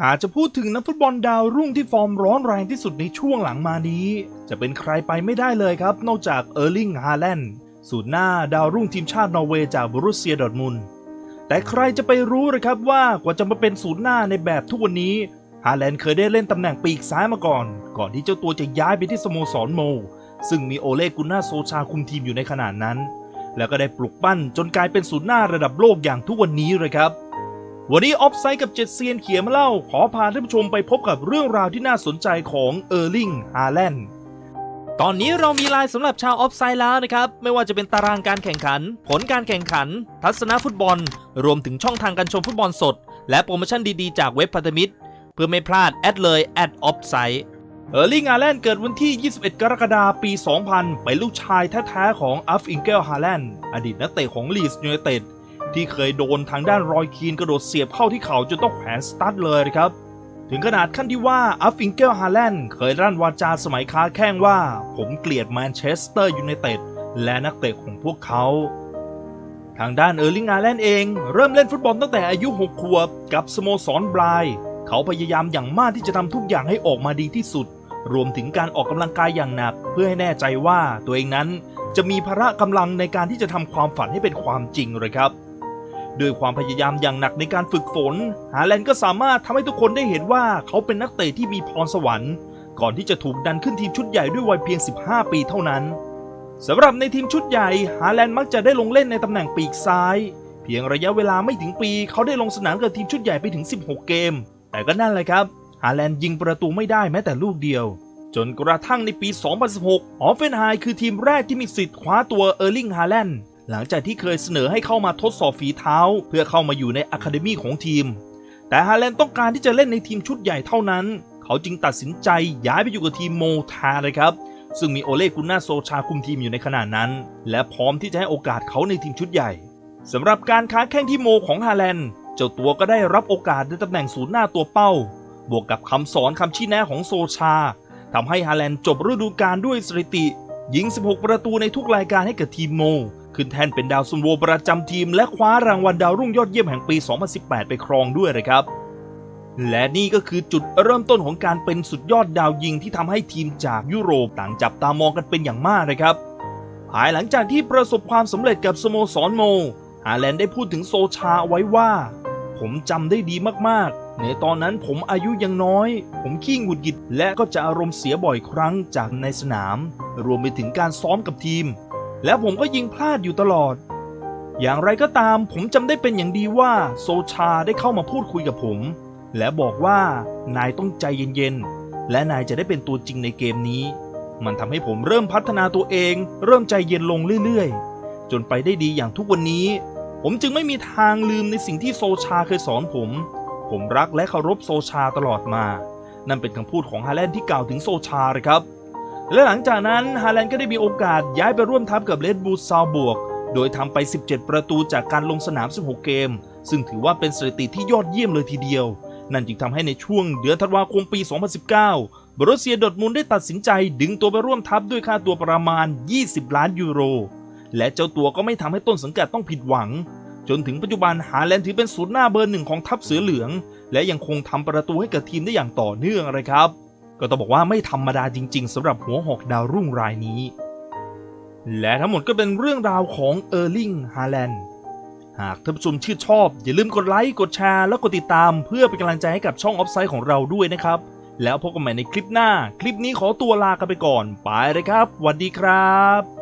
หากจะพูดถึงนักฟุตบอลดาวรุ่งที่ฟอร์มร้อนแรงที่สุดในช่วงหลังมานี้ จะเป็นใครไปไม่ได้เลยครับ นอกจากเออร์ลิง ฮาแลนด์สูตรหน้าดาวรุ่งทีมชาตินอร์เวย์จากบรุสเซียดอร์ทมุนแต่ใครจะไปรู้เลยครับว่ากว่าจะมาเป็นศูนย์หน้าในแบบทุกวันนี้ ฮาแลนด์เคยได้เล่นตำแหน่งปีกซ้ายมาก่อน ก่อนที่เจ้าตัวจะย้ายไปที่สโมสรโม ซึ่งมีโอเล่กุนนาโซชาคุมทีมอยู่ในขณะนั้น แล้วก็ได้ปลุกปั้นจนกลายเป็นศูนย์หน้าระดับโลกอย่างทุกวันนี้เลยครับ วันนี้ออฟไซด์กับเจ็ดเซียนเขียนมาเล่า ขอพาท่านผู้ชมไปพบกับเรื่องราวที่น่าสนใจของเออร์ลิงฮาแลนด์ตอนนี้เรามีไลน์สำหรับชาวออฟไซด์แล้วนะครับ ไม่ว่าจะเป็นตารางการแข่งขัน ผลการแข่งขัน ทัศนฟุตบอล รวมถึงช่องทางการชมฟุตบอลสด และโปรโมชั่นดีๆ จากเว็บพันธมิตร เพื่อไม่พลาดแอดเลยแอดออฟไซด์เออร์ลิงฮาแลนด์เกิดวันที่ 21 กรกฎาคม ปี 2000 เป็นลูกชายแท้ๆของอัฟอิงเกลฮาแลนด์อดีตนักเตะของลีสยูไนเต็ด ที่เคยโดนทางด้านรอยคีนกระโดดเสียบเข้าที่เข่าจนต้องแขวนสตั๊ดเลยนะครับ ถึงขนาดขั้นที่ว่าอัฟฟิงเกลฮาแลนด์เคยรั่นวาจาสมัยค้าแข้งว่า ผมเกลียดแมนเชสเตอร์ยูไนเต็ดและนักเตะของพวกเขาทางด้านเออร์ลิงฮาแลนด์เองเริ่มเล่นฟุตบอลตั้งแต่อายุ 6 ขวบ กับสโมสรบราย เขาพยายามอย่างมากที่จะทำทุกอย่างให้ออกมาดีที่สุด รวมถึงการออกกำลังกายอย่างหนัก เพื่อให้แน่ใจว่าตัวเองนั้นจะมีพละกำลังในการที่จะทำความฝันให้เป็นความจริงเลยครับ ด้วยความพยายามอย่างหนักในการฝึกฝน ฮาแลนด์ก็สามารถทำให้ทุกคนได้เห็นว่าเขาเป็นนักเตะที่มีพรสวรรค์ ก่อนที่จะถูกดันขึ้นทีมชุดใหญ่ด้วยวัยเพียง 15 ปีเท่านั้นสำหรับในทีมชุดใหญ่ ฮาแลนด์มักจะได้ลงเล่นในตำแหน่งปีกซ้าย เพียงระยะเวลาไม่ถึงปี เขาได้ลงสนามกับทีมชุดใหญ่ไปถึง 16 เกม แต่ก็นั่นแหละครับ ฮาแลนด์ยิงประตูไม่ได้แม้แต่ลูกเดียว จนกระทั่งในปี 2016 ออฟเฟนไฮคือทีมแรกที่มีสิทธิ์คว้าตัวเออร์ลิง ฮาแลนด์ หลังจากที่เคยเสนอให้เข้ามาทดสอบฝีเท้า เพื่อเข้ามาอยู่ในอะคาเดมีของทีม แต่ฮาแลนด์ต้องการที่จะเล่นในทีมชุดใหญ่เท่านั้น เขาจึงตัดสินใจย้ายไปอยู่กับทีมโมทาเลยครับ ซึ่งมีโอเล่กุนนาโซชาคุมทีมอยู่ในขณะนั้น และพร้อมที่จะให้โอกาสเขาในทีมชุดใหญ่สำหรับการค้าแข่งที่โมของฮาแลนด์เจ้าตัวก็ได้รับโอกาสในตำแหน่งศูนย์หน้าตัวเป้า บวกกับคำสอนคำชี้แนะของโซชาทำให้ฮาแลนด์จบฤดูกาลด้วยสถิติ ยิง 16 ประตูในทุกรายการให้กับทีมโม ขึ้นแทนเป็นดาวซุนโวประจำทีม และคว้ารางวัลดาวรุ่งยอดเยี่ยมแห่งปี 2018 ไปครองด้วยเลยครับ และนี่ก็คือจุดเริ่มต้นของการเป็นสุดยอดดาวยิงที่ทำให้ทีมจากยุโรปต่างจับตามองกันเป็นอย่างมากนะครับ ภายหลังจากที่ประสบความสำเร็จกับสโมสรโมฮาแลนด์ได้พูดถึงโซชาเอาไว้ว่า ผมจำได้ดีมากๆ ในตอนนั้นผมอายุยังน้อย ผมขี้หงุดหงิดและก็จะอารมณ์เสียบ่อยครั้งจากในสนาม รวมไปถึงการซ้อมกับทีม และผมก็ยิงพลาดอยู่ตลอด อย่างไรก็ตามผมจำได้เป็นอย่างดีว่าโซชาได้เข้ามาพูดคุยกับผม และบอกว่านายต้องใจเย็นๆ และนายจะได้เป็นตัวจริงในเกมนี้ มันทำให้ผมเริ่มพัฒนาตัวเอง เริ่มใจเย็นลงเรื่อยๆ จนไปได้ดีอย่างทุกวันนี้ ผมจึงไม่มีทางลืมในสิ่งที่โซชาเคยสอนผม ผมรักและเคารพโซชาตลอดมา นั่นเป็นคำพูดของฮาแลนด์ที่กล่าวถึงโซชาเลยครับ และหลังจากนั้นฮาแลนด์ก็ได้มีโอกาสย้ายไปร่วมทัพกับเลดบูลซาวบวก โดยทำไป 17 ประตูจากการลงสนาม 16 เกม ซึ่งถือว่าเป็นสถิติที่ยอดเยี่ยมเลยทีเดียว นั่นจึงทำให้ในช่วงเดือนธันวาคมปี 2019 บรอสเซียดอทมุนได้ตัดสินใจดึงตัวไปร่วมทัพด้วยค่าตัวประมาณ 20 ล้านยูโร และเจ้าตัวก็ไม่ทำให้ต้นสังกัดต้องผิดหวัง จนถึงปัจจุบันฮาแลนด์ถือเป็นศูนย์หน้าเบอร์หนึ่งของทัพเสือเหลือง และยังคงทำประตูให้กับทีมได้อย่างต่อเนื่องเลยครับ ก็ต้องบอกว่าไม่ธรรมดาจริง ๆสำหรับหัวหอกดาวรุ่งรายนี้ และทั้งหมดก็เป็นเรื่องราวของเออร์ลิงฮาแลนด์หากท่านผู้ชมชื่นชอบ อย่าลืมกดไลค์กดแชร์และกดติดตามเพื่อเป็นกำลังใจให้กับช่องออฟไซด์ของเราด้วยนะครับ แล้วพบกันใหม่ในคลิปหน้า คลิปนี้ขอตัวลากันไปก่อน ไปเลยครับสวัสดีครับ